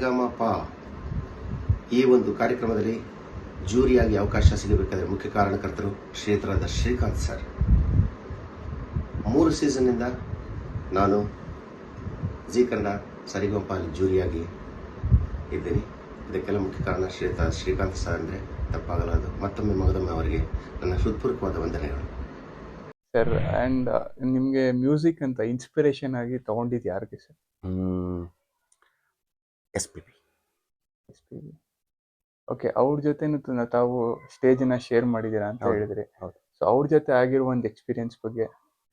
ಸರೆಗಮಪ ಈ ಒಂದು ಕಾರ್ಯಕ್ರಮದಲ್ಲಿ ಜೂರಿಯಾಗಿ ಅವಕಾಶ ಸಿಗಬೇಕಾದ್ರೆ ಮುಖ್ಯ ಕಾರಣಕರ್ತರು ಶ್ರೀತರಾದ ಶ್ರೀಕಾಂತ್ ಸರ್. ಮೂರು ಸೀಸನ್ನಿಂದ ನಾನು ಜಿ ಕನ್ನಡ ಸರಿಗಮ ಅಲ್ಲಿ ಜೂರಿಯಾಗಿ ಇದ್ದೀನಿ. ಇದಕ್ಕೆಲ್ಲ ಮುಖ್ಯ ಕಾರಣ ಶ್ರೀತ ಶ್ರೀಕಾಂತ್ ಸರ್ ಅಂದರೆ ತಪ್ಪಾಗಲಾರದು. ಮತ್ತೊಮ್ಮೆ ಮಗದೊಮ್ಮೆ ಅವರಿಗೆ ನನ್ನ ಹೃತ್ಪೂರ್ವಕವಾದ ವಂದನೆಗಳು. ಸರ್ ಆ್ಯಂಡ್ ನಿಮಗೆ ಮ್ಯೂಸಿಕ್ ಅಂತ ಇನ್ಸ್ಪಿರೇಷನ್ ಆಗಿ ತಗೊಂಡಿದ್ದು ಯಾರಿಗೆ sir S P B. S P okay ಅವ್ರ ಜೊತೆನೂ ತಾವು ಸ್ಟೇಜನ್ನ ಶೇರ್ ಮಾಡಿದ್ದೀರಾ ಅಂತ ಹೇಳಿದ್ರೆ. ಹೌದು. ಸೊ ಅವ್ರ ಜೊತೆ ಆಗಿರೋ ಒಂದು ಎಕ್ಸ್ಪೀರಿಯನ್ಸ್ ಬಗ್ಗೆ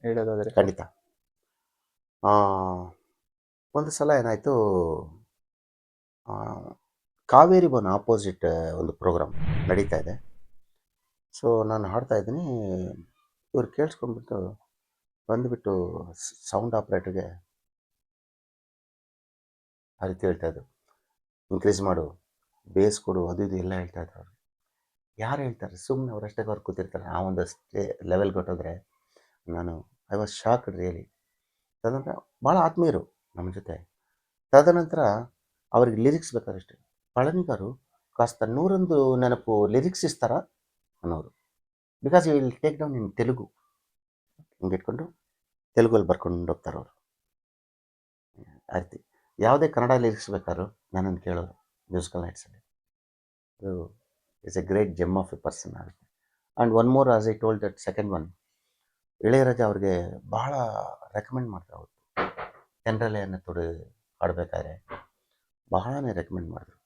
ಹೇಳೋದಾದ್ರೆ. ಖಂಡಿತ. ಒಂದು ಸಲ ಏನಾಯಿತು ಕಾವೇರಿ ಬನ್ ಆಪೋಸಿಟ್ ಒಂದು ಪ್ರೋಗ್ರಾಮ್ ನಡೀತಾ ಇದೆ. ಸೊ ನಾನು ಹಾಡ್ತಾ ಇದ್ದೀನಿ ಇವ್ರು ಕೇಳಿಸ್ಕೊಂಡ್ಬಿಟ್ಟು ಬಂದುಬಿಟ್ಟು ಸೌಂಡ್ ಆಪ್ರೇಟರ್ಗೆ ಆ ರೀತಿ ಹೇಳ್ತಾ ಇದ್ರು. ಇನ್ಕ್ರೀಸ್ ಮಾಡು. ಬೇಸ್ ಕೊಡು. ಅದು ಇದು ಎಲ್ಲ ಹೇಳ್ತಾ ಇದ್ರು ಅವ್ರು. ಯಾರು ಹೇಳ್ತಾರೆ? ಸುಮ್ಮನೆ ಅವರಷ್ಟೇ ಅವ್ರು ಕೂತಿರ್ತಾರೆ. ಆ ಒಂದು ಅಷ್ಟೇ ಲೆವೆಲ್ ಕೊಟ್ಟೋದ್ರೆ ನಾನು ಐ ವಾಸ್ ಶಾಕ್ಡ್ ರಿಯಲಿ ತದನಂತರ ಭಾಳ ಆತ್ಮೀಯರು ನಮ್ಮ ಜೊತೆ. ತದನಂತರ ಅವ್ರಿಗೆ ಲಿರಿಕ್ಸ್ ಬೇಕಾದಷ್ಟೇ. ಪಳನಿಗಾರು ಕಾಸ್ತ ನೂರೊಂದು ನೆನಪು ಲಿರಿಕ್ಸ್ ಇಸ್ತಾರ ಅನ್ನೋರು. Because you will take down in Telugu. ಹಿಂಗೆ ಇಟ್ಕೊಂಡು ತೆಲುಗಲ್ಲಿ ಬರ್ಕೊಂಡು ಹೋಗ್ತಾರೆ ಅವರು ಆ ಯಾವುದೇ ಕನ್ನಡ ಲಿರಿಕ್ಸ್ ಬೇಕಾದ್ರು ನನ್ನನ್ನು ಕೇಳೋರು ಮ್ಯೂಸಿಕಲ್ ನೈಟ್ಸಲ್ಲಿ ಅದು it's a great gem of a person ಆಗುತ್ತೆ. And one more as I told that second one Ilaiyaraaja ಅವ್ರಿಗೆ ಬಹಳ ರೆಕಮೆಂಡ್ ಮಾಡ್ತಾರೆ ಅವರು ಜನರಲೆಯನ್ನು ತೊಡೆ ಆಡಬೇಕಾದ್ರೆ ಬಹಳನೇ ರೆಕಮೆಂಡ್ ಮಾಡಿದ್ರು.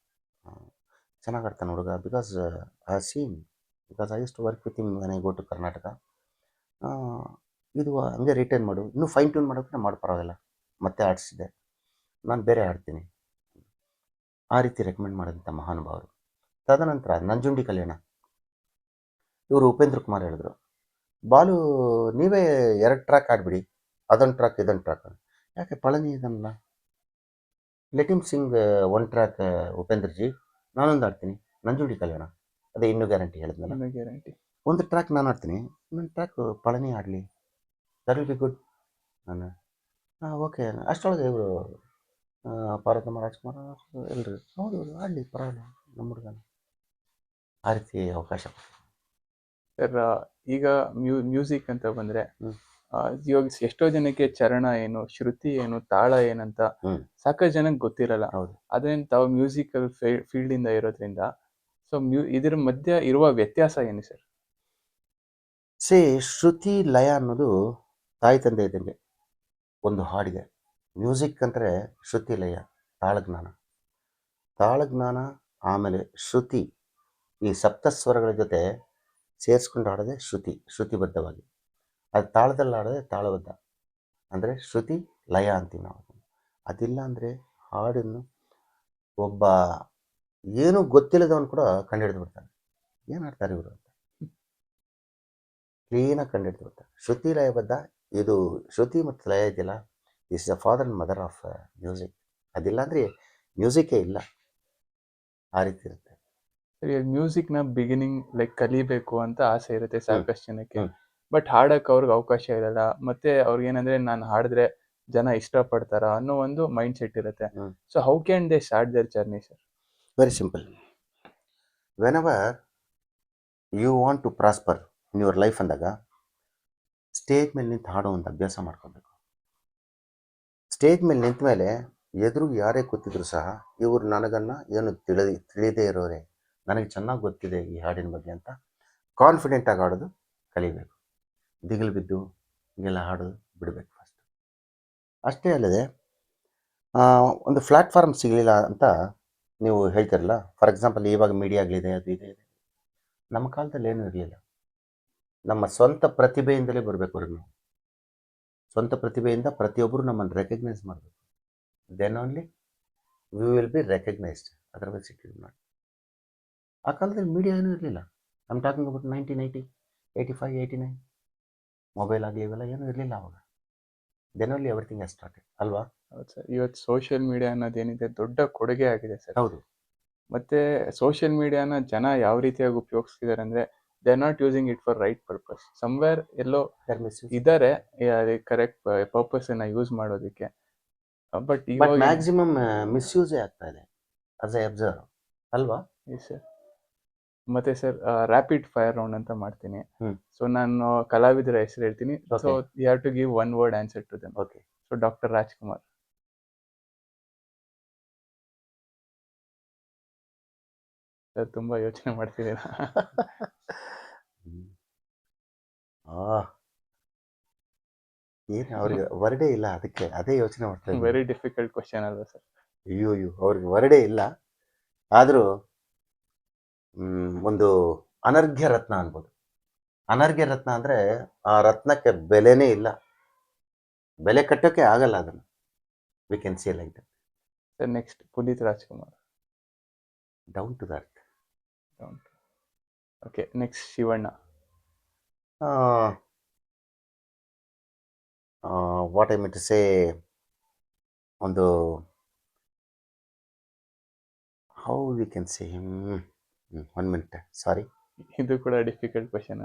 ಚೆನ್ನಾಗಿ ಆಡ್ತಾನೆ ಹುಡುಗ. ಬಿಕಾಸ್ ಆ scene because I used to work with him ಮನೆ ಗೋ ಟು ಕರ್ನಾಟಕ ಇದು ಹಂಗೆ ರಿಟರ್ನ್ ಮಾಡು. ಇನ್ನೂ ಫೈನ್ ಟ್ಯೂನ್ ಮಾಡೋಕೆ ಮಾಡಿ, ಪರವಾಗಿಲ್ಲ. ಮತ್ತೆ ಆಡಿಸಿದೆ ನಾನು ಬೇರೆ ಆಡ್ತೀನಿ ಆ ರೀತಿ ರೆಕಮೆಂಡ್ ಮಾಡಿದಂಥ ಮಹಾನುಭಾವರು. ತದನಂತರ ನಂಜುಂಡಿ ಕಲ್ಯಾಣ. ಇವರು ಉಪೇಂದ್ರ ಕುಮಾರ್ ಹೇಳಿದ್ರು ಬಾಲು ನೀವೇ ಎರಡು ಟ್ರ್ಯಾಕ್ ಆಡ್ಬಿಡಿ ಅದೊಂದು ಟ್ರ್ಯಾಕ್ ಇದೊಂದು ಟ್ರ್ಯಾಕ್ ಯಾಕೆ ಪಳನಿ ಇದನ್ನ? Let him sing one track Upendra ji ನಾನೊಂದು ಆಡ್ತೀನಿ ನಂಜುಂಡಿ ಕಲ್ಯಾಣ. ಅದೇ ಇನ್ನೂ ಗ್ಯಾರಂಟಿ ಹೇಳಿದ್ನಲ್ಲ. ಗ್ಯಾರಂಟಿ ಒಂದು ಟ್ರ್ಯಾಕ್ ನಾನು ಆಡ್ತೀನಿ ಇನ್ನೊಂದು ಟ್ರ್ಯಾಕ್ ಪಳನಿ ಆಡಲಿ ದಟ್ ವಿಲ್ ಬಿ ಗುಡ್ ನಾನು ಹಾಂ ಓಕೆ. ಅಷ್ಟೊಳಗೆ ಇವರು ಪಾರ್ವತಮ್ಮ ರಾಜ್ಕುಮಾರ್ ಎಲ್ಲರೂ ನೋಡಿ ಆಡಲಿ ಪರವಾಗಿಲ್ಲ ನಮ್ಮ ಹುಡುಗನ. ಆ ರೀತಿ ಅವಕಾಶ. ಸರ್ ಈಗ ಮ್ಯೂ ಮ್ಯೂಸಿಕ್ ಅಂತ ಬಂದ್ರೆ ಇವಾಗ ಎಷ್ಟೋ ಜನಕ್ಕೆ ಚರಣ ಏನು ಶ್ರುತಿ ಏನು ತಾಳ ಏನಂತ. ಸಾಕಷ್ಟು ಜನಕ್ಕೆ ಗೊತ್ತಿರಲ್ಲ. ಹೌದು. ಅದೇನು ತಾವು ಮ್ಯೂಸಿಕಲ್ ಫೀಲ್ಡ್ ಇಂದ ಇರೋದ್ರಿಂದ ಸೊ ಮ್ಯೂ ಇದ್ರ ಮಧ್ಯ ಇರುವ ವ್ಯತ್ಯಾಸ ಏನು ಸರ್? ಸೇ ಶ್ರುತಿ ಲಯ ಅನ್ನೋದು ತಾಯಿ ತಂದೆ ಇದ್ದಂಗೆ ಒಂದು ಹಾಡಿಗೆ ಮ್ಯೂಸಿಕ್ ಅಂದರೆ ಶ್ರುತಿ ಲಯ, ತಾಳಜ್ಞಾನ. ತಾಳಜ್ಞಾನ ಆಮೇಲೆ ಶ್ರುತಿ, ಈ ಸಪ್ತಸ್ವರಗಳ ಜೊತೆ ಸೇರಿಸ್ಕೊಂಡು ಆಡೋದೇ ಶ್ರುತಿ, ಶ್ರುತಿಬದ್ಧವಾಗಿ. ಅದು ತಾಳದಲ್ಲಿ ಆಡೋದೇ ತಾಳಬದ್ಧ. ಅಂದರೆ ಶ್ರುತಿ ಲಯ ಅಂತೀವಿ ನಾವು. ಅದಿಲ್ಲ ಅಂದರೆ ಹಾಡನ್ನು ಒಬ್ಬ ಏನೂ ಗೊತ್ತಿಲ್ಲದವನು ಕೂಡ ಕಂಡುಹಿಡಿದು ಬಿಡ್ತಾನೆ. ಏನು ಹಾಡ್ತಾರೆ ಇವರು ಅಂತ? ಕ್ಲೀನಾಗಿ ಕಂಡುಹಿಡಿದು ಬಿಡ್ತಾರೆ ಶ್ರುತಿ ಲಯಬದ್ಧ, ಇದು ಶ್ರುತಿ ಮತ್ತು ಲಯ ಇದೆಯಲ್ಲ? Is the father and mother of music ಅದಿಲ್ಲ ಅಂದರೆ ಮ್ಯೂಸಿಕೇ ಇಲ್ಲ. ಆ ರೀತಿ ಇರುತ್ತೆ. ಮ್ಯೂಸಿಕ್ನ ಮ್ಯೂಸಿಕ್ನ ಬಿಗಿನಿಂಗ್ ಲೈಕ್ ಕಲಿಬೇಕು ಅಂತ ಆಸೆ ಇರುತ್ತೆ ಸಾಕಷ್ಟು ಜನಕ್ಕೆ. ಬಟ್ ಹಾಡಕ್ಕೆ ಅವ್ರಿಗೆ ಅವಕಾಶ ಇರಲ್ಲ. ಮತ್ತೆ ಅವ್ರಿಗೆ ಏನಂದ್ರೆ ನಾನು ಹಾಡಿದ್ರೆ ಜನ ಇಷ್ಟಪಡ್ತಾರ ಅನ್ನೋ ಒಂದು ಮೈಂಡ್ ಸೆಟ್ ಇರುತ್ತೆ. So how can they start their journey sir very simple when our you want to prosper in your life ಅಂದಾಗ ಸ್ಟೇಜ್ ಮೇಲೆ ನಿಂತು ಹಾಡೋ ಒಂದು ಅಭ್ಯಾಸ ಮಾಡ್ಕೋಬೇಕು. ಸ್ಟೇಜ್ ಮೇಲೆ ನಿಂತ ಮೇಲೆ ಎದುರು ಯಾರೇ ಕೂತಿದ್ರು ಸಹ ಇವರು ನನಗನ್ನ ಏನು ತಿಳಿ ತಿಳಿದೇ ಇರೋರೆ, ನನಗೆ ಚೆನ್ನಾಗಿ ಗೊತ್ತಿದೆ ಈ ಹಾಡಿನ ಬಗ್ಗೆ ಅಂತ ಕಾನ್ಫಿಡೆಂಟಾಗಿ ಹಾಡೋದು ಕಲಿಬೇಕು. ದಿಗಿಲು ಬಿದ್ದು ಹೀಗೆಲ್ಲ ಹಾಡೋದು ಬಿಡಬೇಕು ಫಸ್ಟ್ ಅಷ್ಟೇ ಅಲ್ಲದೆ ಒಂದು ಪ್ಲಾಟ್ಫಾರ್ಮ್ ಸಿಗಲಿಲ್ಲ ಅಂತ ನೀವು ಹೇಳ್ತಿರಲ್ಲ. ಫಾರ್ ಎಕ್ಸಾಂಪಲ್ ಇವಾಗ ಮೀಡಿಯಾಗಳಿದೆ ಅದು ಇದೆ ಇದೆ. ನಮ್ಮ ಕಾಲದಲ್ಲಿ ಏನೂ ಇರಲಿಲ್ಲ. ನಮ್ಮ ಸ್ವಂತ ಪ್ರತಿಭೆಯಿಂದಲೇ ಬರಬೇಕು ಅವ್ರಿಗೆ ನಾವು. ಸ್ವಂತ ಪ್ರತಿಭೆಯಿಂದ ಪ್ರತಿಯೊಬ್ಬರು ನಮ್ಮನ್ನು ರೆಕಗ್ನೈಸ್ ಮಾಡಬೇಕು. Then only we will be recognised otherwise it will not ಆ ಕಾಲದಲ್ಲಿ ಮೀಡಿಯಾ ಏನೂ ಇರಲಿಲ್ಲ. ನಮ್ಮ talking about nineteen eighty eighty five eighty nine mobile ಆಗಲಿ ಇವೆಲ್ಲ ಏನೂ ಇರಲಿಲ್ಲ ಅವಾಗ. Then only everything has started ಅಲ್ವಾ? ಹೌದು ಸರ್. ಇವತ್ತು ಸೋಷಿಯಲ್ ಮೀಡಿಯಾ ಅನ್ನೋದೇನಿದೆ ದೊಡ್ಡ ಕೊಡುಗೆ ಆಗಿದೆ ಸರ್. ಹೌದು. ಮತ್ತೆ ಸೋಷಿಯಲ್ ಮೀಡಿಯಾನ ಜನ ಯಾವ ರೀತಿಯಾಗಿ ಉಪಯೋಗಿಸ್ತಿದ್ದಾರೆ ಅಂದ್ರೆ they are not using it for right purpose somewhere ಎಲ್ಲೋ ಇದಾರೆ ಕರೆಕ್ಟ್ ಪರ್ಪಸ್ ಅನ್ನ ಯೂಸ್ ಮಾಡೋದಕ್ಕೆ. ಬಟ್ ಇವಾಗ ಮ್ಯಾಕ್ಸಿಮಮ್ ಮಿಸ್ಯೂಸೇ ಆಗ್ತಾ ಇದೆ ಅಸ್ ಐ ಅಬ್ಸರ್ವ್ ಅಲ್ವಾ? ಸರ್ ಮತ್ತೆ ಸರ್ ರ್ಯಾಪಿಡ್ ಫೈರ್ ರೌಂಡ್ ಅಂತ ಮಾಡ್ತೀನಿ. ಸೊ ನಾನು ಕಲಾವಿದರ ಹೆಸರು ಹೇಳ್ತೀನಿ. So. You have to give one word answer to them okay so doctor Rajkumar sir ತುಂಬಾ ಯೋಚನೆ ಮಾಡ್ತಿದ್ದೀರಾ? ಏನು ಅವ್ರಿಗೆ ವರ್ಡೆ ಇಲ್ಲ ಅದಕ್ಕೆ ಅದೇ ಯೋಚನೆ ಮಾಡ್ತಾರೆ ವೆರಿ ಡಿಫಿಕಲ್ಟ್ ಕ್ವಶನ್ ಅಲ್ವಾ ಸರ್ ಅಯ್ಯೋ ಅಯ್ಯೋ ಅವ್ರಿಗೆ ವರ್ಡೆ ಇಲ್ಲ. ಆದರೂ ಒಂದು ಅನರ್ಘ್ಯ ರತ್ನ ಅನ್ಬೋದು. ಅನರ್ಘ್ಯ ರತ್ನ ಅಂದರೆ ಆ ರತ್ನಕ್ಕೆ ಬೆಲೆನೇ ಇಲ್ಲ. ಬೆಲೆ ಕಟ್ಟೋಕ್ಕೆ ಆಗಲ್ಲ ಅದನ್ನು. We can see like that sir next Puneeth Rajkumar. Down to that okay next Shivanna. What I mean to say ಒಂದು how we can say one minute sorry ಇದು ಕೂಡ difficult question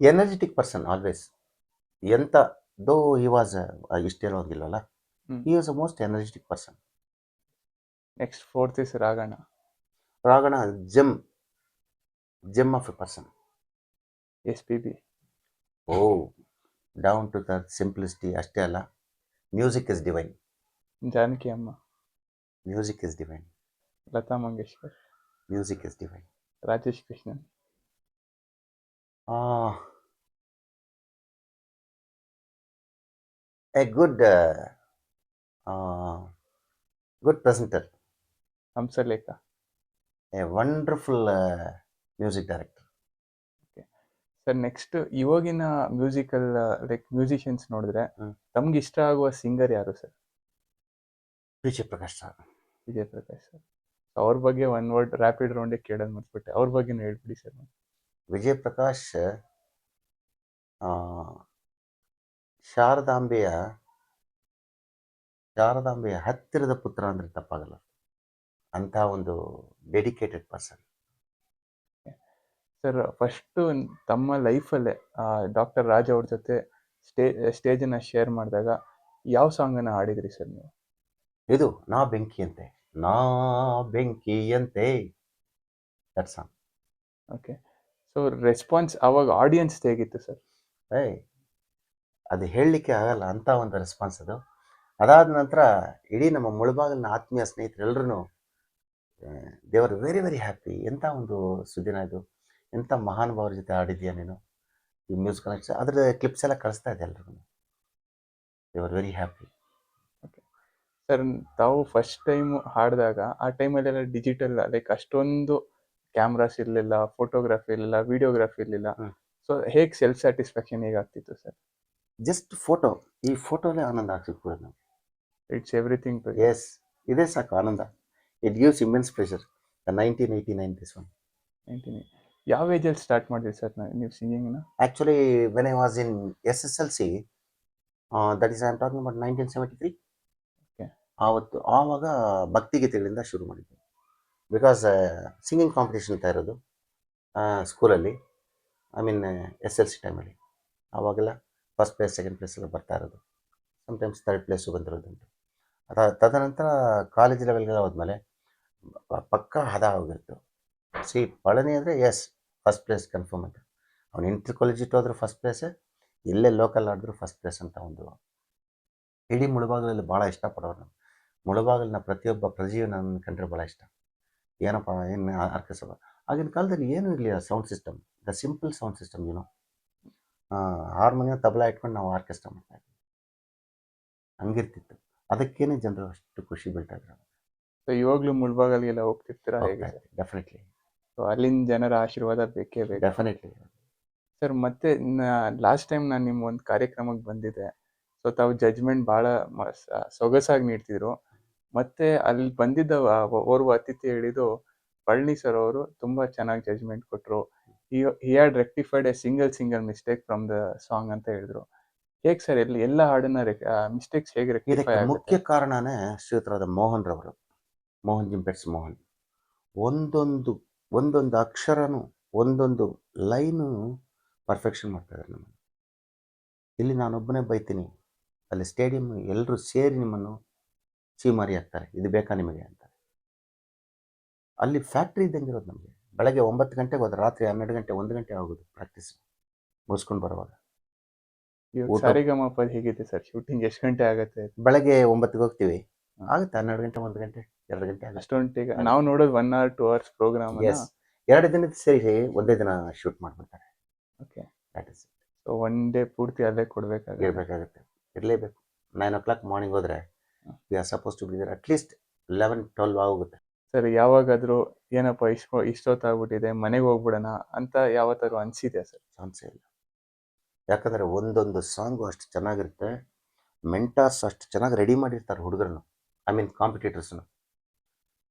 energetic person always ಎಂತ though he was ಇಷ್ಟು ಹೇಳೋಂಗಿಲ್ವಲ್ಲ ಹ್ಮ್. He was a most energetic person next fourth is Raghanna Raghanna gem gem of a person S P B oh down to the simplicity ಅಷ್ಟೇ ಅಲ್ಲ music is divine Janaki Amma music is divine Lata Mangeshkar music is divine Rajesh Krishnan a good good presenter Hamsalekha a wonderful music director sir next ಇವಾಗಿನ musical like musicians ನೋಡಿದ್ರೆ. ತಮ್ಗೆ ಇಷ್ಟ ಆಗುವ singer ಯಾರು sir Vijay Prakash sir. Vijay Prakash sir ಅವ್ರ ಬಗ್ಗೆ one word rapid ರೌಂಡೇ ಕೇಳೋದು ಮರ್ತ್ಬಿಟ್ಟೆ. ಅವ್ರ ಬಗ್ಗೆ ಹೇಳ್ಬಿಡಿ ಸರ್ ವಿಜಯ್ ಪ್ರಕಾಶ್ ಶಾರದಾಂಬೆಯ ಶಾರದಾಂಬೆಯ ಹತ್ತಿರದ ಪುತ್ರ ಅಂದರೆ ತಪ್ಪಾಗಲ್ಲ. ಅಂಥ ಒಂದು ಡೆಡಿಕೇಟೆಡ್ ಪರ್ಸನ್ ಸರ್ ಫಸ್ಟು ತಮ್ಮ ಲೈಫಲ್ಲೇ ಡಾಕ್ಟರ್ ರಾಜ್ ಅವ್ರ ಜೊತೆ ಸ್ಟೇ ಸ್ಟೇಜನ್ನು ಶೇರ್ ಮಾಡಿದಾಗ ಯಾವ ಸಾಂಗನ್ನು ಹಾಡಿದ್ರಿ ಸರ್ ನೀವು? ಇದು ನಾ ಬೆಂಕಿಯಂತೆ ನಾ ಬೆಂಕಿಯಂತೆ. That song okay so response ಅವಾಗ ಆಡಿಯನ್ಸ್ ಹೇಗಿತ್ತು ಸರ್ ಏಯ್ ಅದು ಹೇಳಲಿಕ್ಕೆ ಆಗಲ್ಲ ಅಂತ ಒಂದು ರೆಸ್ಪಾನ್ಸ್ ಅದು. ಅದಾದ ನಂತರ ಇಡೀ ನಮ್ಮ ಮುಳುಬಾಗಿಲಿನ ಆತ್ಮೀಯ ಸ್ನೇಹಿತರೆಲ್ಲರೂ ದೇವರ್ ವೆರಿ ವೆರಿ ಹ್ಯಾಪಿ ಎಂಥ ಒಂದು ಸುದಿನ ಇದು? ಎಂಥ ಮಹಾನುಭಾವರ ಜೊತೆ ಆಡಿದ್ಯಾ ನೀನು? ಈ ಮ್ಯೂಸಿಕ್ ಕನೆಕ್ಷನ್ ಅದ್ರ ಕ್ಲಿಪ್ಸ್ ಎಲ್ಲ ಕಳಿಸ್ತಾ ಇದೆ ಎಲ್ರಿಗೂ? ದೇವರ್ ವೆರಿ ಹ್ಯಾಪಿ ಸರ್ ತಾವು ಫಸ್ಟ್ ಟೈಮ್ ಹಾಡಿದಾಗ ಆ ಟೈಮಲ್ಲೆಲ್ಲ ಡಿಜಿಟಲ್ ಲೈಕ್ ಅಷ್ಟೊಂದು ಕ್ಯಾಮ್ರಾಸ್ ಇರಲಿಲ್ಲ ಫೋಟೋಗ್ರಫಿ ಇರಲಿಲ್ಲ ವಿಡಿಯೋಗ್ರಫಿ ಇರಲಿಲ್ಲ. ಸೊ ಹೇಗೆ ಸೆಲ್ಫ್ ಸ್ಯಾಟಿಸ್ಫ್ಯಾಕ್ಷನ್ ಹೇಗಾಗ್ತಿತ್ತು ಸರ್ ಜಸ್ಟ್ ಫೋಟೋ ಈ ಫೋಟೋಲೇ ಆನಂದ ಆಗ್ತಿತ್ತು ನಾವು ಇಟ್ಸ್ ಎವ್ರಿಥಿಂಗ್ ಟು ಎಸ್ ಇದೇ ಸಾಕು ಆನಂದ. It gives immense pressure nineteen eighty nine this one nineteen ಯಾವ ಏಜಲ್ಲಿ ಸ್ಟಾರ್ಟ್ ಮಾಡಿದ್ರಿ ಸರ್ ನೀವು ಸಿಂಗಿಂಗ್ನ Actually, when S S in SSLC, that that is, I am talking about 1973. Okay. ಆವತ್ತು ಆವಾಗ ಭಕ್ತಿಗೀತೆಗಳಿಂದ ಶುರು ಮಾಡಿದ್ದೆ. ಬಿಕಾಸ್ ಸಿಂಗಿಂಗ್ ಕಾಂಪಿಟೇಷನ್ ಅಂತ ಇರೋದು ಸ್ಕೂಲಲ್ಲಿ I mean S L C ಟೈಮಲ್ಲಿ ಆವಾಗೆಲ್ಲ ಫಸ್ಟ್ ಪ್ಲೇಸ್ ಸೆಕೆಂಡ್ ಪ್ಲೇಸ್ ಎಲ್ಲ ಬರ್ತಾ ಇರೋದು. ಸಮ್ಟೈಮ್ಸ್ ಥರ್ಡ್ ಪ್ಲೇಸು ಬಂದಿರೋದುಂಟು ಅದ ತದನಂತರ ಕಾಲೇಜ್ ಲೆವೆಲ್ಗೆಲ್ಲ ಹೋದ್ಮೇಲೆ ಪಕ್ಕಾ ಹದ ಹೋಗಿತ್ತು ಸಿ, ಪಳನಿ ಅಂದರೆ ಎಸ್ ಫಸ್ಟ್ ಪ್ಲೇಸ್ ಕನ್ಫರ್ಮ್ ಅಂತ. ಅವ್ನು ಇಂಟರ್ ಕಾಲೇಜಿಟ್ಟು ಹೋದ್ರೆ ಫಸ್ಟ್ ಪ್ಲೇಸೇ ಇಲ್ಲೇ ಲೋಕಲ್ ಆಡಿದ್ರು ಫಸ್ಟ್ ಪ್ಲೇಸ್ ಅಂತ ಒಂದು. ಇಡೀ ಮುಳುಬಾಗಿಲಲ್ಲಿ ಭಾಳ ಇಷ್ಟಪಡೋರು ನಾನು ಮುಳುಬಾಗಿಲಿನ ಪ್ರತಿಯೊಬ್ಬ ಪ್ರಜೆಯು ನನ್ನ ಕಂಡ್ರೆ ಭಾಳ ಇಷ್ಟ. ಏನಪ್ಪ, ಏನು ಆರ್ಕೆಸ್ಟ್ರಾ ಆಗಿನ ಕಾಲದಲ್ಲಿ ಏನೂ ಇರಲಿಲ್ಲ sound system the simple sound system ಏನೋ ಹಾರ್ಮೋನಿಯಂ ತಬಲಾ ಇಟ್ಕೊಂಡು ನಾವು ಆರ್ಕೆಸ್ಟ್ರಾ ಮಾಡ್ತಾ ಇದ್ವಿ. ಹಂಗಿರ್ತಿತ್ತು. ಅದಕ್ಕೇನೆ ಜನರು ಅಷ್ಟು ಖುಷಿ ಬೀಳ್ತಾ ಇದ್ರು ಸೊ ಇವಾಗ್ಲೂ ಮುಳ್ಬಾಗಲ್ಗೆಲ್ಲ ಹೋಗ್ತಿರ್ತೀರಾ ಹೇಗೆ ಡೆಫಿನೆಟ್ಲಿ ಸೊ ಅಲ್ಲಿನ ಜನರ ಆಶೀರ್ವಾದ ಬೇಕೇ ಬೇಕು. ಡೆಫಿನೆಟ್ಲಿ ಸರ್ ಮತ್ತೆ ಲಾಸ್ಟ್ ಟೈಮ್ ನಾನು ನಿಮ್ಮ ಒಂದು ಕಾರ್ಯಕ್ರಮಕ್ಕೆ ಬಂದಿದ್ದೆ. ಸೊ ತಾವು ಜಜ್ಮೆಂಟ್ ಭಾಳ ಸೊಗಸಾಗಿ ನೀಡ್ತಿದ್ರು. ಮತ್ತೆ ಅಲ್ಲಿ ಬಂದಿದ್ದ ಓರ್ವ ಅತಿಥಿ ಹೇಳಿದ್ದು ಪಳನಿ ಸರ್ ಅವರು ತುಂಬಾ ಚೆನ್ನಾಗಿ ಜಜ್ಮೆಂಟ್ ಕೊಟ್ಟರು he had rectified a single single mistake from the song ಅಂತ ಹೇಳಿದ್ರು. ಹೇಗೆ ಸರ್ ಎಲ್ಲಿ ಎಲ್ಲ ಹಾಡನ್ನ ಮಿಸ್ಟೇಕ್ಸ್ ಹೇಗೆ ರೆಕ್ಟಿಫೈ ಮುಖ್ಯ ಕಾರಣನೇ ಶ್ರೀಯುತರಾದ ಮೋಹನ್ ರವರು. ಮೋಹನ್ ಜಿಂಪೆಟ್ಸ್ ಮೋಹನ್. ಒಂದೊಂದು ಒಂದೊಂದು ಅಕ್ಷರನೂ ಒಂದೊಂದು ಲೈನು ಪರ್ಫೆಕ್ಷನ್ ಮಾಡ್ತಾ ಇದ್ದಾರೆ ನಮಗೆ ಇಲ್ಲಿ ನಾನೊಬ್ಬನೇ ಬೈತೀನಿ ಅಲ್ಲಿ ಸ್ಟೇಡಿಯಂ ಎಲ್ಲರೂ ಸೇರಿ ನಿಮ್ಮನ್ನು ಚೀಮಾರಿ ಹಾಕ್ತಾರೆ ಇದು ಬೇಕಾ ನಿಮಗೆ ಅಂತ. ಅಲ್ಲಿ ಫ್ಯಾಕ್ಟ್ರಿ ಇದ್ದಂಗೆ ಇರೋದು ನಮಗೆ. ಬೆಳಗ್ಗೆ ಒಂಬತ್ತು ಗಂಟೆಗೆ ಹೋದ್ರೆ ರಾತ್ರಿ ಹನ್ನೆರಡು ಗಂಟೆ ಒಂದು ಗಂಟೆ ಆಗೋದು ಪ್ರಾಕ್ಟೀಸ್ ಮುಗಿಸ್ಕೊಂಡು ಬರುವಾಗ. ಹೇಗಿದೆ ಸರ್? ಶೂಟಿಂಗ್ ಎಷ್ಟು ಗಂಟೆ ಆಗುತ್ತೆ? ಬೆಳಗ್ಗೆ ಒಂಬತ್ತಿಗೆ ಹೋಗ್ತೀವಿ. ಆಗುತ್ತೆ ಹನ್ನೆರಡು ಗಂಟೆ ಒಂದು ಗಂಟೆ. ಎರಡು ಗಂಟೆ ಆಗುತ್ತೆ ಅಷ್ಟೊಂಟಿಗೆ ನಾವು ನೋಡೋದು one hour two hours program S ಎರಡು ದಿನದ ಸೇರಿ ಒಂದೇ ದಿನ ಶೂಟ್ ಮಾಡ್ಬಿಡ್ತಾರೆ. Okay that is so one day ಪೂರ್ತಿ ಅಲ್ಲೇ ಕೊಡ್ಬೇಕಾಗುತ್ತೆ? ಇರಬೇಕಾಗುತ್ತೆ. ಇರಲೇಬೇಕು. ನೈನ್ ಓ ಕ್ಲಾಕ್ ಮಾರ್ನಿಂಗ್ ಹೋದರೆ we are suppose to be at least eleven twelve ಆಗೋಗುತ್ತೆ. ಸರ್ ಯಾವಾಗಾದ್ರೂ ಏನಪ್ಪ ಇಷ್ಟ ಇಷ್ಟೊತ್ತಾಗ್ಬಿಟ್ಟಿದೆ ಮನೆಗೆ ಹೋಗ್ಬಿಡೋಣ ಅಂತ ಯಾವತ್ತಾದ್ರು ಅನ್ಸಿದೆ ಸರ್? ಚಾನ್ಸೇ ಇಲ್ಲ. ಯಾಕಂದರೆ ಒಂದೊಂದು ಸಾಂಗು ಅಷ್ಟು ಚೆನ್ನಾಗಿರುತ್ತೆ. ಮೆಂಟಾಸ್ ಅಷ್ಟು ಚೆನ್ನಾಗಿ ರೆಡಿ ಮಾಡಿರ್ತಾರೆ ಹುಡುಗರನ್ನು ಐ ಮೀನ್ ಕಾಂಪಿಟೇಟರ್ಸ್ನು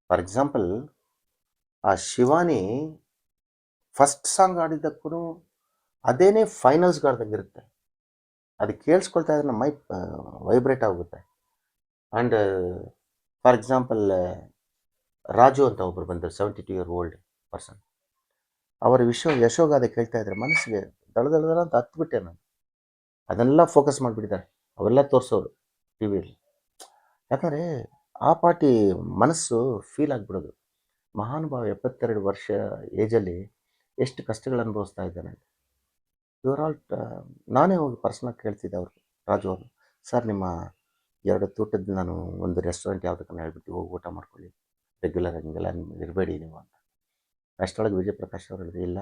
ಫಾರ್ ಎಕ್ಸಾಂಪಲ್ ಆ ಶಿವಾನಿ ಫಸ್ಟ್ ಸಾಂಗ್ ಆಡಿದ್ದಕ್ಕೂ ಅದೇನೇ ಫೈನಲ್ಸ್ಗೆ ಆಡ್ದಂಗಿರುತ್ತೆ ಅದು ಕೇಳಿಸ್ಕೊಳ್ತಾ ಇದ್ರೆ ಮೈ ವೈಬ್ರೇಟ್ ಆಗುತ್ತೆ ಆ್ಯಂಡ್ ಫಾರ್ ಎಕ್ಸಾಂಪಲ್ ರಾಜು ಅಂತ ಒಬ್ಬರು ಬಂದರು seventy two year old person ಅವರ ವಿಶ್ವ ಯಶೋಗಾದ ಕೇಳ್ತಾ ಇದ್ರೆ ಮನಸ್ಸಿಗೆ ದಳ ದಳ ದಳ ಅಂತ ಹತ್ಬಿಟ್ಟೆ ನಾನು. ಅದನ್ನೆಲ್ಲ ಫೋಕಸ್ ಮಾಡಿಬಿಟ್ಟಿದ್ದಾರೆ. ಅವೆಲ್ಲ ತೋರಿಸೋರು ಟಿ ವಿಯಲ್ಲಿ ಯಾಕಂದರೆ ಆ ಪಾಟಿ ಮನಸ್ಸು ಫೀಲ್ ಆಗಿಬಿಡೋದು. ಮಹಾನುಭಾವ ಎಪ್ಪತ್ತೆರಡು ವರ್ಷ ಏಜಲ್ಲಿ ಎಷ್ಟು ಕಷ್ಟಗಳು ಅನುಭವಿಸ್ತಾ ಇದ್ದಾನೆ ಇವ್ರ ಆಲ್ ನಾನೇ ಹೋಗಿ ಪರ್ಸ್ನಲ್ ಕೇಳ್ತಿದ್ದೆ ಅವರು ರಾಜು ಅವರು ಸರ್, ನಿಮ್ಮ ಎರಡು ತೂಟದ ನಾನು ಒಂದು ರೆಸ್ಟೋರೆಂಟ್ ಯಾವುದಕ್ಕೂ ಹೇಳ್ಬಿಟ್ಟು ಹೋಗಿ ಊಟ ಮಾಡ್ಕೊಳ್ಳಿ. ರೆಗ್ಯುಲರ್ ಹಂಗೆಲ್ಲ ಇರಬೇಡಿ ನೀವು ಅಂತ. ಅಷ್ಟರೊಳಗೆ ವಿಜಯ ಪ್ರಕಾಶ್ ಅವರು ಇಲ್ಲ,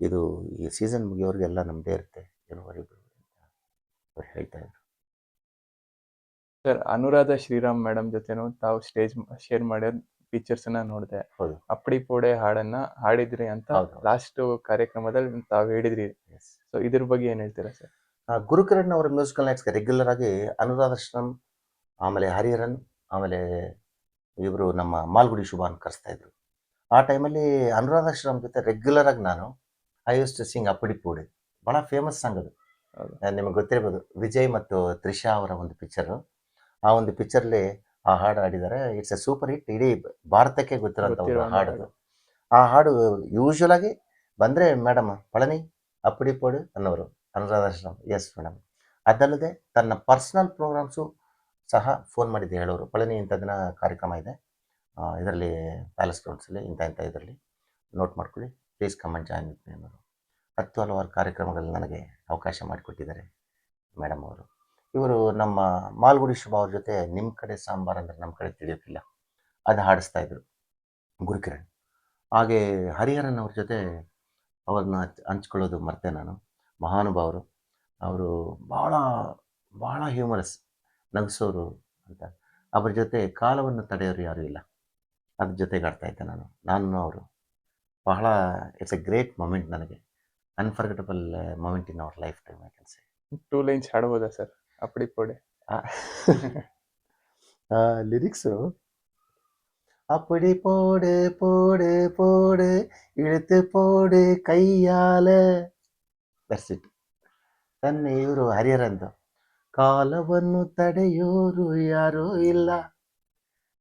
ಇದು ಈ ಸೀಸನ್ ಮುಗಿಯೋರಿಗೆಲ್ಲ ನಮ್ಮದೇ ಇರುತ್ತೆ ಏನು ಅಂತ. ಅವ್ರು ಹೇಳ್ತಾ ಇದ್ರು. ಸರ್ ಅನುರಾಧ ಶ್ರೀರಾಮ್ ಮೇಡಮ್ ಜೊತೆನೂ ತಾವು ಸ್ಟೇಜ್ ಶೇರ್ ಮಾಡಿದ ಪಿಕ್ಚರ್ಸ್ ಅನ್ನ ನೋಡಿದೆ. ಹೌದು. ಅಪ್ಪಡಿ ಪೋಡೆ ಹಾಡನ್ನ ಹಾಡಿದ್ರಿ ಅಂತ. ಲಾಸ್ಟ್ ಕಾರ್ಯಕ್ರಮದಲ್ಲಿ ತಾವು ಹೇಳಿದ್ರಿ. ಸೊ ಇದ್ರ ಬಗ್ಗೆ ಏನ್ ಹೇಳ್ತೀರಾ ಸರ್? ಗುರುಕಿರಣ್ ಅವರ ಮ್ಯೂಸಿಕಲ್ ನೈಟ್ಸ್ ರೆಗ್ಯುಲರ್ ಆಗಿ ಅನುರಾಧಾಶ್ರಮ್ ಆಮೇಲೆ ಹರಿಹರನ್ ಆಮೇಲೆ ಇವರು ನಮ್ಮ ಮಾಲ್ಗುಡಿ ಶುಭ ಅಂತ ಕರೆಸ್ತಾ ಇದ್ರು. ಆ ಟೈಮಲ್ಲಿ ಅನುರಾಧಾಶ್ರಮ್ ಜೊತೆ ರೆಗ್ಯುಲರ್ ಆಗಿ ನಾನು ಐ ಯೂಸ್ ಟು ಸಿಂಗ್ ಅಪ್ಪಡಿ ಪೋಡೆ. ಬಹಳ ಫೇಮಸ್ ಸಾಂಗ್ ಅದು. ನಿಮಗೆ ಗೊತ್ತಿರ್ಬೋದು ವಿಜಯ್ ಮತ್ತು ತ್ರಿಷಾ ಅವರ ಒಂದು ಪಿಕ್ಚರು ಆ ಒಂದು ಪಿಕ್ಚರ್ಲಿ ಆ ಹಾಡು ಹಾಡಿದ್ದಾರೆ ಇಟ್ಸ್ ಎ ಸೂಪರ್ ಹಿಟ್ ಇಡೀ ಭಾರತಕ್ಕೆ ಗೊತ್ತಿರೋಂಥ ಒಂದು ಹಾಡು. ಆ ಹಾಡು ಯೂಶುವಲ್ ಆಗಿ ಬಂದರೆ ಮೇಡಮ್ ಪಳನಿ ಅಪ್ಪಡಿ ಪೋಡು ಅನ್ನೋರು ಅನುರಾಧಾಶ್ರಮ್. ಎಸ್ ಮೇಡಮ್ ಅದಲ್ಲದೆ ತನ್ನ ಪರ್ಸನಲ್ ಪ್ರೋಗ್ರಾಮ್ಸು ಸಹ ಫೋನ್ ಮಾಡಿದ್ದೆ ಹೇಳೋರು. ಪಳನಿ ಇಂಥ ದಿನ ಕಾರ್ಯಕ್ರಮ ಇದೆ. ಇದರಲ್ಲಿ ಪ್ಯಾಲೆಸ್ ಗ್ರೌಂಡ್ಸಲ್ಲಿ ಇಂಥ ಇಂಥ ಇದರಲ್ಲಿ ನೋಟ್ ಮಾಡ್ಕೊಳ್ಳಿ. ಪ್ಲೀಸ್ ಕಮೆಂಟ್ ಜಾಯ್ನ್ ವಿತ್ ಅನ್ನೋರು. ಹತ್ತು ಹಲವಾರು ಕಾರ್ಯಕ್ರಮಗಳಲ್ಲಿ ನನಗೆ ಅವಕಾಶ ಮಾಡಿಕೊಟ್ಟಿದ್ದಾರೆ ಮೇಡಮ್ ಅವರು. ಇವರು ನಮ್ಮ ಮಾಲ್ಗುಡಿ ಶುಭ ಅವ್ರ ಜೊತೆ ನಿಮ್ಮ ಕಡೆ ಸಾಂಬಾರ್ ಅಂದರೆ ನಮ್ಮ ಕಡೆ ತಿಳಿಯೋಕ್ಕಿಲ್ಲ. ಅದು ಹಾಡಿಸ್ತಾ ಇದ್ರು. ಗುರುಕಿರಣ್. ಹಾಗೆ ಹರಿಹರನ್ ಅವ್ರ ಜೊತೆ ಅವ್ರನ್ನ ಹಂಚ್- ಹಂಚ್ಕೊಳ್ಳೋದು ಮರ್ತೆ ನಾನು. ಮಹಾನುಭಾವರು. ಅವರು ಭಾಳ ಭಾಳ ಹ್ಯೂಮರಸ್ ನಗಿಸೋರು ಅಂತ. ಅವ್ರ ಜೊತೆ ಕಾಲವನ್ನು ತಡೆಯೋರು ಯಾರೂ ಇಲ್ಲ. ಅದ್ರ ಜೊತೆಗೆ ಆಡ್ತಾ ಇದ್ದೆ ನಾನು. ನಾನು ಅವರು. ಬಹಳ ಇಟ್ಸ್ ಎ ಗ್ರೇಟ್ ಮೊಮೆಂಟ್ ನನಗೆ. Unforgettable moment in our life time I can say two lines ಹಾಡ್ಬೋದಾ sir? ಅಪ್ಪಡಿ ಪೋಡೆ ಲಿರಿಕ್ಸು அப்படி போடு போடு போடு இழுத்து போடு ಕೈಯಾಲ ದಟ್ಸ್ ಇಟ್ ತನ್ನೆ ಇವರು ಹರಿಹರಂದು ಕಾಲವನ್ನು ತಡೆಯೋರು ಯಾರೂ ಇಲ್ಲ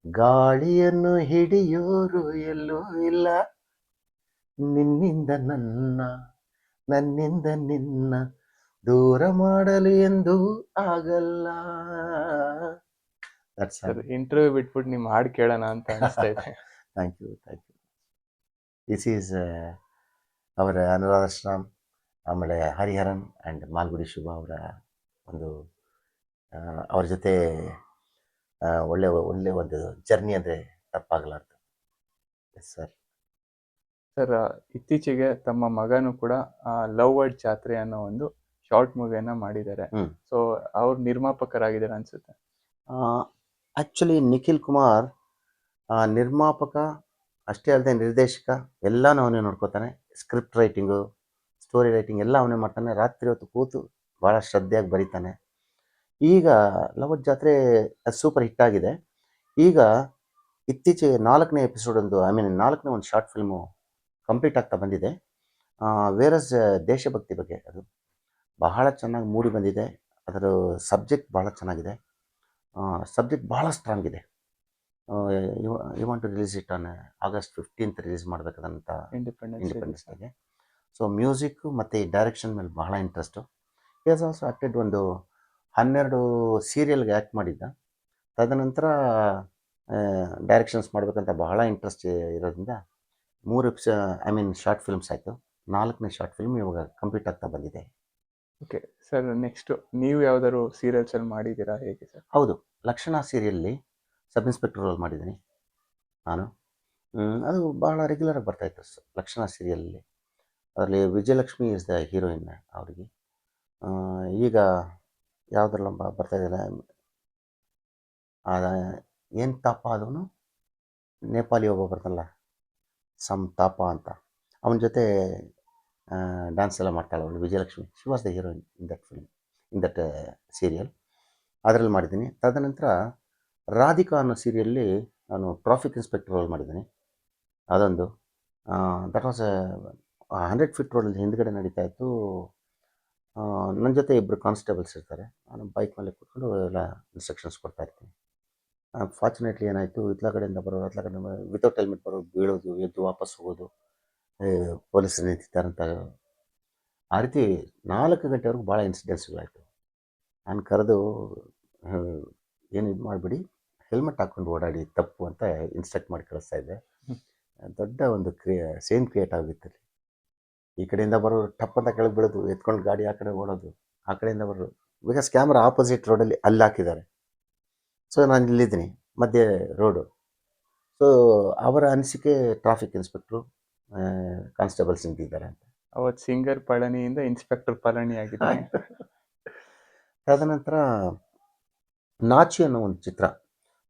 ಗಾಳಿಯನ್ನು ಹಿಡಿಯೋರು ಎಲ್ಲೂ ಇಲ್ಲ ನಿನ್ನಿಂದ ನನ್ನ ನನ್ನಿಂದ ನಿನ್ನ ದೂರ ಮಾಡಲಿ ಎಂದು ಆಗಲ್ಲ. ದಟ್ಸ್ ಇಂಟರ್ವ್ಯೂ ಬಿಟ್ಬಿಟ್ಟು ನಿಮ್ಮ ಹಾಡು ಕೇಳೋಣ ಅಂತ ಅನಿಸ್ತಾ ಇದೆ. Thank you thank you this is ಅವರ ಅನುರಾಧಾಶ್ರಮ್ ಆಮೇಲೆ ಹರಿಹರನ್ ಆ್ಯಂಡ್ ಮಾಲ್ಗುಡಿ ಶುಭ ಅವರ ಒಂದು ಅವ್ರ ಜೊತೆ ಒಳ್ಳೆ ಒಳ್ಳೆ ಒಂದು ಜರ್ನಿ ಅಂದರೆ ತಪ್ಪಾಗಲಾರ್ದು. ಎಸ್ ಸರ್ ಸರ್ ಇತ್ತೀಚೆಗೆ ತಮ್ಮ ಮಗನು ಕೂಡ ಲವ್ ವರ್ಡ್ ಜಾತ್ರೆ ಅನ್ನೋ ಒಂದು ಶಾರ್ಟ್ ಮೂವಿಯನ್ನ ಮಾಡಿದ್ದಾರೆ. ಹ್ಮ್. ಸೊ ಅವ್ರು ನಿರ್ಮಾಪಕರಾಗಿದ್ದಾರೆ ಅನ್ಸುತ್ತೆ. ಆ್ಯಕ್ಚುಲಿ ನಿಖಿಲ್ ಕುಮಾರ್ ಆ, ನಿರ್ಮಾಪಕ ಅಷ್ಟೇ ಅಲ್ಲದೆ ನಿರ್ದೇಶಕ ಎಲ್ಲನೂ ಅವನೇ ನೋಡ್ಕೋತಾನೆ. ಸ್ಕ್ರಿಪ್ಟ್ ರೈಟಿಂಗು ಸ್ಟೋರಿ ರೈಟಿಂಗ್ ಎಲ್ಲ ಅವನೇ ಮಾಡ್ತಾನೆ. ರಾತ್ರಿ ಹೊತ್ತು ಕೂತು ಭಾಳ ಶ್ರದ್ಧೆಯಾಗಿ ಬರೀತಾನೆ. ಈಗ ಲವತ್ ಜಾತ್ರೆ ಸೂಪರ್ ಹಿಟ್ ಆಗಿದೆ. ಈಗ ಇತ್ತೀಚೆಗೆ ನಾಲ್ಕನೇ ಎಪಿಸೋಡ್ ಒಂದು ಐ ಮೀನ್ ನಾಲ್ಕನೇ ಒಂದು ಶಾರ್ಟ್ ಫಿಲ್ಮು ಕಂಪ್ಲೀಟ್ ಆಗ್ತಾ ಬಂದಿದೆ. ವೇರಸ್ ದೇಶಭಕ್ತಿ ಬಗ್ಗೆ ಅದು. ಬಹಳ ಚೆನ್ನಾಗಿ ಮೂಡಿ ಬಂದಿದೆ. ಅದರ ಸಬ್ಜೆಕ್ಟ್ ಭಾಳ ಚೆನ್ನಾಗಿದೆ. ಸಬ್ಜೆಕ್ಟ್ ಭಾಳ ಸ್ಟ್ರಾಂಗ್ ಇದೆ. You want to release it on August fifteenth release ಮಾಡಬೇಕಾದಂಥ independence independence ಡೇಗೆ ಸೊ ಮ್ಯೂಸಿಕ್ಕು ಮತ್ತು ಈ ಡೈರೆಕ್ಷನ್ ಮೇಲೆ ಬಹಳ ಇಂಟ್ರೆಸ್ಟು ಇಸ್ ಆಲ್ಸೋ ಆ್ಯಕ್ಟೆಡ್ ಒಂದು ಹನ್ನೆರಡು ಸೀರಿಯಲ್ಗೆ ಆ್ಯಕ್ಟ್ ಮಾಡಿದ್ದ. ತದನಂತರ ಡೈರೆಕ್ಷನ್ಸ್ ಮಾಡಬೇಕಂತ ಬಹಳ ಇಂಟ್ರೆಸ್ಟ್ ಇರೋದ್ರಿಂದ ಮೂರು ಎಪ್ಸ ಐ ಮೀನ್ ಶಾರ್ಟ್ ಫಿಲ್ಮ್ಸ್ ಆಯಿತು. ನಾಲ್ಕನೇ ಶಾರ್ಟ್ ಫಿಲ್ಮ್ ಇವಾಗ ಕಂಪ್ಲೀಟ್ ಆಗ್ತಾ ಬಂದಿದೆ. ಓಕೆ ಸರ್ ನೆಕ್ಸ್ಟ್ ನೀವು ಯಾವ್ದಾದ್ರು ಸೀರಿಯಲ್ಸಲ್ಲಿ ಮಾಡಿದ್ದೀರಾ ಹೇಗೆ ಸರ್ ಹೌದು, ಲಕ್ಷಣ ಸೀರಿಯಲ್ಲಿ ಸಬ್ ಇನ್ಸ್ಪೆಕ್ಟರ್ ರೋಲ್ ಮಾಡಿದ್ದೀನಿ ನಾನು. ಅದು ಬಹಳ ರೆಗ್ಯುಲರಾಗಿ ಬರ್ತಾಯಿತ್ತು ಸರ್ ಲಕ್ಷಣ ಸೀರಿಯಲಲ್ಲಿ ಅದರಲ್ಲಿ ವಿಜಯಲಕ್ಷ್ಮಿ ಇಸ್ ದ ಹೀರೋಯಿನ್ ಅವರಿಗೆ. ಈಗ ಯಾವುದ್ರಲ್ಲ ಬ- ಬರ್ತಾ ಇದ್ದಾರೆ ಏನು ತಾಪ ಅದವನು ನೇಪಾಳಿ ಒಬ್ಬ ಬರ್ತಲ್ಲ, ಸಮ್ ತಾಪ ಅಂತ. ಅವನ ಜೊತೆ ಡ್ಯಾನ್ಸ್ ಎಲ್ಲ ಮಾಡ್ತಾಳೆ ಅವಳು, Vijayalakshmi. She was the heroine in that film in that serial ಅದರಲ್ಲಿ ಮಾಡಿದ್ದೀನಿ. ತದನಂತರ ರಾಧಿಕಾ ಅನ್ನೋ ಸೀರಿಯಲ್ಲಿ ನಾನು ಟ್ರಾಫಿಕ್ ಇನ್ಸ್ಪೆಕ್ಟರ್ ರೋಲ್ ಮಾಡಿದ್ದೀನಿ. ಅದೊಂದು ದಟ್ ವಾಸ್ ಹಂಡ್ರೆಡ್ ಫೀಟ್ ರೋಡಲ್ಲಿ ಹಿಂದ್ಗಡೆ ನಡೀತಾ ಇತ್ತು. ನನ್ನ ಜೊತೆ ಇಬ್ಬರು ಕಾನ್ಸ್ಟೇಬಲ್ಸ್ ಇರ್ತಾರೆ. ನಾನು ಬೈಕ್ ಮೇಲೆ ಕೂತ್ಕೊಂಡು ಎಲ್ಲ ಇನ್ಸ್ಟ್ರಕ್ಷನ್ಸ್ ಕೊಡ್ತಾ ಇರ್ತೀನಿ. ಫಾರ್ಚುನೇಟ್ಲಿ ಏನಾಯಿತು ಇತ್ಲ ಕಡೆಯಿಂದ ಬರೋರು ಅತ್ಲ ಕಡೆ ವಿತೌಟ್ ಹೆಲ್ಮೆಟ್ ಬರೋದು ಬೀಳೋದು, ಎದ್ದು ವಾಪಸ್ ಹೋಗೋದು ಪೊಲೀಸರು ನಿಂತಿದ್ದಾರಂತ ಆ ರೀತಿ ನಾಲ್ಕು ಗಂಟೆವರೆಗೂ ಭಾಳ ಇನ್ಸಿಡೆನ್ಸ್ಗಳಾಯಿತು ನಾನು ಕರೆದು ಏನು ಇದು ಮಾಡಿಬಿಡಿ ಹೆಲ್ಮೆಟ್ ಹಾಕ್ಕೊಂಡು ಓಡಾಡಿ, ತಪ್ಪು ಅಂತ ಇನ್ಸ್ಟ್ರಕ್ಟ್ ಮಾಡಿ ಕಳಿಸ್ತಾ ಇದ್ದೆ. ದೊಡ್ಡ ಒಂದು ಕ್ರಿಯೆ ಸೇಮ್ ಕ್ರಿಯೇಟ್ ಆಗಿತ್ತು ಈ ಕಡೆಯಿಂದ ಬರೋರು ಟಪ್ ಅಂತ ಕೆಳಗೆ ಬಿಡೋದು ಎತ್ಕೊಂಡು ಗಾಡಿ ಆ ಕಡೆ ಓಡೋದು, ಆ ಕಡೆಯಿಂದ ಬರೋರು. ಬಿಕಾಸ್ ಕ್ಯಾಮ್ರಾ ಆಪೋಸಿಟ್ ರೋಡಲ್ಲಿ ಅಲ್ಲಿ ಹಾಕಿದ್ದಾರೆ. ಸೊ ನಾನು ಇಲ್ಲಿದ್ದೀನಿ, ಮಧ್ಯೆ ರೋಡು ಸೊ ಅವರ ಅನಿಸಿಕೆ ಟ್ರಾಫಿಕ್ ಇನ್ಸ್ಪೆಕ್ಟ್ರು ಕಾನ್ಸ್ಟೇಬಲ್ಸ್ ನಿಂತಿದ್ದಾರೆ ಅಂತ. ಅವತ್ತು ಸಿಂಗರ್ ಪಳನಿಯಿಂದ ಇನ್ಸ್ಪೆಕ್ಟರ್ ಪಳನಿ ಆಗಿದೆ ತದನಂತರ ನಾಚಿ ಅನ್ನೋ ಒಂದು ಚಿತ್ರ.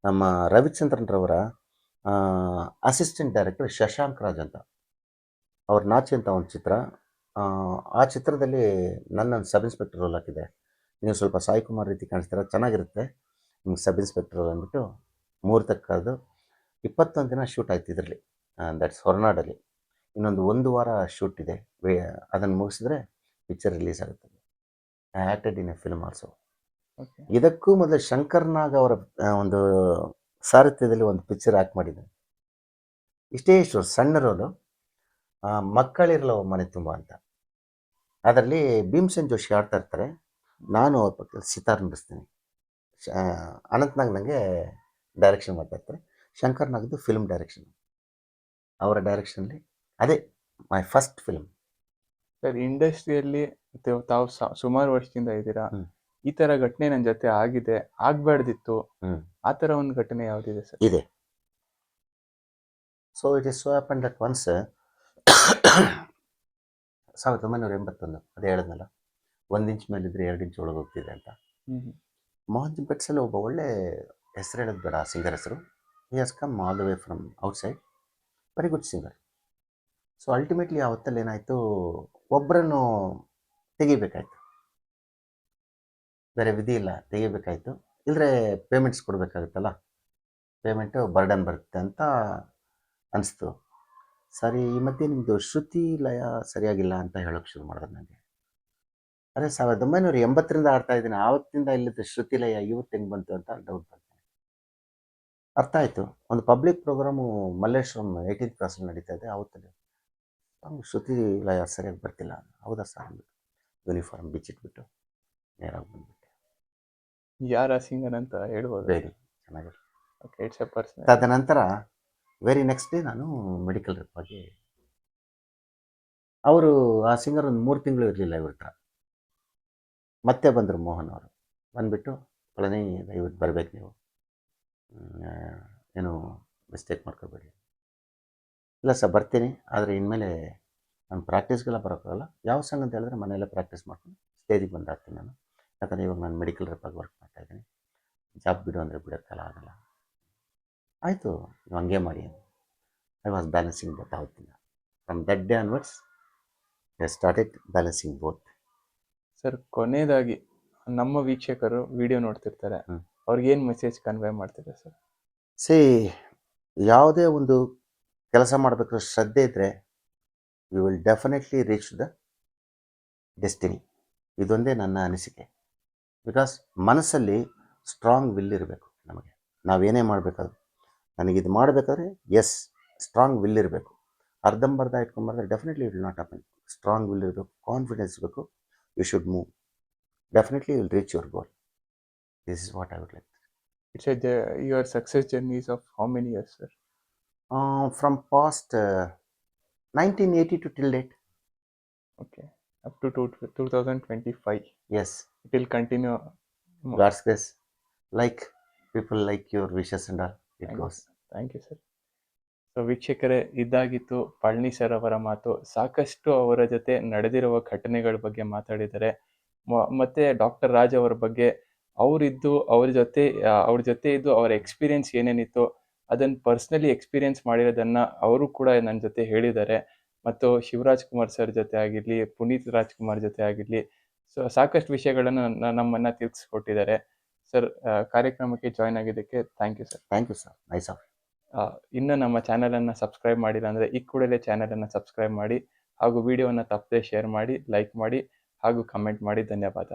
ನಮ್ಮ ರವಿಚಂದ್ರನ್ರವರ ಅಸಿಸ್ಟೆಂಟ್ ಡೈರೆಕ್ಟರ್ ಶಶಾಂಕ್ ರಾಜ್ ಅಂತ. ಅವ್ರ ನಾಚಿ ಅಂತ ಒಂದು ಚಿತ್ರ. ಆ, ಚಿತ್ರದಲ್ಲಿ ನನ್ನ ಸಬ್ ಇನ್ಸ್ಪೆಕ್ಟರ್ ರೋಲ್ ಹಾಕಿದೆ ನೀವು ಸ್ವಲ್ಪ ಸಾಯಿ ಕುಮಾರ್ ರೀತಿ ಕಾಣಿಸ್ತೀರ? ಚೆನ್ನಾಗಿರುತ್ತೆ. ನಿಮ್ಗೆ ಸಬ್ ಇನ್ಸ್ಪೆಕ್ಟರ್ ರೋಲ್ ಅಂದ್ಬಿಟ್ಟು ಮೂರು ಕರೆದು ಇಪ್ಪತ್ತೊಂದು ದಿನ ಶೂಟ್ ಆಯ್ತು ಇದರಲ್ಲಿ. ದಟ್ಸ್ ಹೊರನಾಡಲ್ಲಿ. ಇನ್ನೊಂದು ಒಂದು ವಾರ ಶೂಟ್ ಇದೆ. ಅದನ್ನು ಮುಗಿಸಿದ್ರೆ ಪಿಕ್ಚರ್ ರಿಲೀಸ್ ಆಗುತ್ತದೆ I acted in a film also ಇದಕ್ಕೂ ಮೊದಲು ಶಂಕರ್ ನಾಗ್ ಅವರ ಒಂದು ಸಾರಥ್ಯದಲ್ಲಿ ಒಂದು ಪಿಕ್ಚರ್ ಆ್ಯಕ್ಟ್ ಮಾಡಿದ್ದೆ ಇಷ್ಟೇ ಇಷ್ಟು ಸಣ್ಣ ರೋಲು ಮಕ್ಕಳಿರಲ್ಲ ಮನೆ ತುಂಬ ಅಂತ. ಅದರಲ್ಲಿ ಭೀಮ್ಸೇನ್ ಜೋಶಿ ಆಡ್ತಾ ಇರ್ತಾರೆ. ನಾನು ಅವ್ರ ಪಕ್ಕ ಸಿತಾರ್ ನಡೆಸ್ತೀನಿ ಅನಂತ್ನಾಗ್ ನನಗೆ ಡೈರೆಕ್ಷನ್ ಮಾಡ್ತಾ ಇರ್ತಾರೆ. ಶಂಕರ್ ನಾಗ್ದು ಫಿಲ್ಮ್ ಡೈರೆಕ್ಷನ್ ಅವರ ಡೈರೆಕ್ಷನಲ್ಲಿ ಅದೇ ಮೈ ಫಸ್ಟ್ ಫಿಲ್ಮ್ ಸರ್ ಇಂಡಸ್ಟ್ರಿಯಲ್ಲಿ ತಾವು ಸ- ಸುಮಾರು ವರ್ಷದಿಂದ ಇದ್ದೀರಾ? ಹ್ಮ್. ಈ ತರ ಘಟನೆ ನನ್ನ ಜೊತೆ ಆಗಿದೆ ಆಗ್ಬಾರ್ದಿತ್ತು. ಹ್ಮ್. ಆ ತರ ಒಂದು ಘಟನೆ ಯಾವ್ದಿದೆ ಸರ್? ಇದೆ. So it is so happen that once ಸಾವಿರದ ಒಂಬೈನೂರ ಎಂಬತ್ತೊಂದು ಅದೇ ಹೇಳಿದ್ನಲ್ಲ? ಒಂದು ಇಂಚ್ ಮೇಲಿದ್ರೆ ಎರಡು ಇಂಚ್ ಒಳಗೆ ಹೋಗ್ತಿದೆ ಅಂತ. ಮೋಹನ್ ಬೆಟ್ಸಲ್ಲಿ ಒಬ್ಬ ಒಳ್ಳೆ ಹೆಸರು ಹೇಳೋದು ಬೇಡ ಸಿಂಗರ್ ಹೆಸರು. He has come all the way from outside very good singer so ultimately ಆವತ್ತಲ್ಲಿ ಏನಾಯಿತು? ಒಬ್ಬರನ್ನು ತೆಗಿಬೇಕಾಯ್ತು. ಬೇರೆ ವಿಧಿ ಇಲ್ಲ, ತೆಗಿಬೇಕಾಯ್ತು. ಇಲ್ಲರೆ ಪೇಮೆಂಟ್ಸ್ ಕೊಡಬೇಕಾಗುತ್ತಲ್ಲ? ಪೇಮೆಂಟು ಬರ್ಡನ್ ಬರುತ್ತೆ ಅಂತ ಅನಿಸ್ತು. ಸರಿ, ಈ ಮಧ್ಯೆ ನಿಮ್ಮದು ಶ್ರುತಿ ಲಯ ಸರಿಯಾಗಿಲ್ಲ ಅಂತ ಹೇಳೋಕೆ ಶುರು ಮಾಡಿದ್ರು ನನಗೆ ಅದೇ ಸಾವಿರದ ಒಂಬೈನೂರ ಎಂಬತ್ತರಿಂದ ಆಡ್ತಾ ಇದ್ದೀನಿ. ಆವತ್ತಿಂದ ಇಲ್ಲದ ಶ್ರುತಿ ಲಯ ಇವತ್ತು ಹೆಂಗೆ ಬಂತು ಅಂತ ಡೌಟ್ ಬಂತು. ಅರ್ಥ ಆಯಿತು. ಒಂದು ಪಬ್ಲಿಕ್ ಪ್ರೋಗ್ರಾಮು ಮಲ್ಲೇಶ್ವರಂ ಏಯ್ಟೀನ್ ಕ್ಲಾಸಲ್ಲಿ ನಡೀತಾ ಇದೆ. ಅವತ್ತಲ್ಲಿ ನಮ್ಗೆ ಶ್ರುತಿ ಲಯ ಸರಿಯಾಗಿ ಬರ್ತಿಲ್ಲ ಹೌದಾ ಸರ್ ಅಂದ್ಬಿಟ್ಟು ಯೂನಿಫಾರ್ಮ್ ಬಿಚ್ಚಿಟ್ಬಿಟ್ಟು ನೇರಾಗಿ ಬಂದ್ಬಿಟ್ಟೆ. ಯಾರ ಸಿಂಗರ್ ಅಂತ ಹೇಳ್ಬೋದು? ವೆರಿ ಚೆನ್ನಾಗಿ ಓಕೆ ಇಟ್ಸ್ ಎ ಪರ್ಸನ್ ತದನಂತರ ವೆರಿ ನೆಕ್ಸ್ಟ್ ಡೇ ನಾನು ಮೆಡಿಕಲ್ ರಿಪ್ ಆಗಿ ಅವರು ಆ ಸಿಂಗರ್ ಒಂದು ಮೂರು ತಿಂಗಳು ಇರಲಿಲ್ಲ ಇವ್ರ ಹತ್ರ. ಮತ್ತೆ ಬಂದರು ಮೋಹನ್ ಅವರು. ಬಂದುಬಿಟ್ಟು ಪಳನಿ ದಯವಿಟ್ಟು ಬರಬೇಕು ನೀವು. ಏನು ಮಿಸ್ಟೇಕ್ ಮಾಡ್ಕೋಬೇಡಿ. ಇಲ್ಲ ಸರ್ ಬರ್ತೀನಿ. ಆದರೆ ಇನ್ಮೇಲೆ ನಾನು ಪ್ರಾಕ್ಟೀಸ್ಗೆಲ್ಲ ಬರೋಕ್ಕಾಗಲ್ಲ. ಯಾವ ಸಂಘ ಅಂತ ಹೇಳಿದ್ರೆ ಮನೆಯಲ್ಲೇ ಪ್ರಾಕ್ಟೀಸ್ ಮಾಡ್ಕೊಂಡು ಸ್ಟೇಜಿಗೆ ಬಂದು ಹಾಕ್ತೀನಿ ನಾನು. ಯಾಕಂದರೆ ಇವಾಗ ನಾನು ಮೆಡಿಕಲ್ ರೆಪಾಗಿ ವರ್ಕ್ ಮಾಡ್ತಾ ಇದ್ದೀನಿ. ಜಾಬ್ ಬಿಡು ಅಂದರೆ ಬಿಡೋಕ್ಕಲ್ಲ ಆಗಲ್ಲ. ಆಯಿತು ನೀವು ಹಂಗೆ ಮಾಡಿ I was balancing both ಆವತ್ತಿಂದ from that day onwards I started balancing both sir ಕೊನೆಯದಾಗಿ ನಮ್ಮ ವೀಕ್ಷಕರು ವಿಡಿಯೋ ನೋಡ್ತಿರ್ತಾರೆ. ಅವ್ರಿಗೇನು ಅವ್ರಿಗೆ ಏನ್ ಮೆಸೇಜ್ ಕನ್ವೇ ಮಾಡ್ತೀರಾ ಸರ್ ಸಿ ಯಾವುದೇ ಒಂದು ಕೆಲಸ ಮಾಡಬೇಕಾದ್ರೆ ಶ್ರದ್ಧೆ ಇದ್ದರೆ you will definitely reach the destiny ಇದೊಂದೇ ನನ್ನ ಅನಿಸಿಕೆ. ಬಿಕಾಸ್ ಮನಸ್ಸಲ್ಲಿ ಸ್ಟ್ರಾಂಗ್ ವಿಲ್ ಇರಬೇಕು ನಮಗೆ. ನಾವೇನೇ ಮಾಡಬೇಕಾದ್ರು. ನನಗಿದು ಮಾಡಬೇಕಾದ್ರೆ ಎಸ್ ಸ್ಟ್ರಾಂಗ್ ವಿಲ್ ಇರಬೇಕು. ಅರ್ಧಂಬರ್ಧ ಇಟ್ಕೊಂಬರ್ದ್ರೆ definitely will not happen strong will ಇರಬೇಕು ಕಾನ್ಫಿಡೆನ್ಸ್ ಇರಬೇಕು you should move definitely will reach your goal this is what I would like it's your success journeys of how many years many sir? From past nineteen eighty two till date Okay, up to two, 2025. Yes It will continue. Grace like people like your wishes and all it Thank goes thank you sir so ವೀಕ್ಷಕರೇ ಇದಾಗಿತ್ತು Palani sir ಅವರ ಮಾತು. ಸಾಕಷ್ಟು ಅವರ ಜೊತೆ ನಡೆದಿರುವ ಘಟನೆಗಳ ಬಗ್ಗೆ ಮಾತಾಡಿದ್ದಾರೆ. ಮತ್ತೆ ಡಾಕ್ಟರ್ ರಾಜ್ ಅವರ ಬಗ್ಗೆ ಅವರಿದ್ದು ಅವ್ರ ಜೊತೆ ಅವ್ರ ಜೊತೆ ಇದ್ದು ಅವರ ಎಕ್ಸ್ಪೀರಿಯನ್ಸ್ ಏನೇನಿತ್ತು ಅದನ್ನು ಪರ್ಸ್ನಲಿ ಎಕ್ಸ್ಪೀರಿಯೆನ್ಸ್ ಮಾಡಿರೋದನ್ನು ಅವರು ಕೂಡ ನನ್ನ ಜೊತೆ ಹೇಳಿದ್ದಾರೆ. ಮತ್ತು ಶಿವರಾಜ್ ಕುಮಾರ್ ಸರ್ ಜೊತೆ ಆಗಿರಲಿ ಪುನೀತ್ ರಾಜ್ಕುಮಾರ್ ಜೊತೆ ಆಗಿರಲಿ ಸೊ ಸಾಕಷ್ಟು ವಿಷಯಗಳನ್ನು ನಮ್ಮನ್ನು ತಿಳಿಸ್ಕೊಟ್ಟಿದ್ದಾರೆ. ಸರ್ ಕಾರ್ಯಕ್ರಮಕ್ಕೆ ಜಾಯ್ನ್ ಆಗಿದ್ದಕ್ಕೆ thank you sir thank you sir nice of ಇನ್ನು ನಮ್ಮ ಚಾನಲನ್ನು ಸಬ್ಸ್ಕ್ರೈಬ್ ಮಾಡಿಲ್ಲ ಅಂದರೆ ಈ ಕೂಡಲೇ ಚಾನಲನ್ನು ಸಬ್ಸ್ಕ್ರೈಬ್ ಮಾಡಿ ಹಾಗೂ ವಿಡಿಯೋವನ್ನು ತಪ್ಪದೆ ಶೇರ್ ಮಾಡಿ ಲೈಕ್ ಮಾಡಿ ಹಾಗೂ ಕಮೆಂಟ್ ಮಾಡಿ. ಧನ್ಯವಾದ.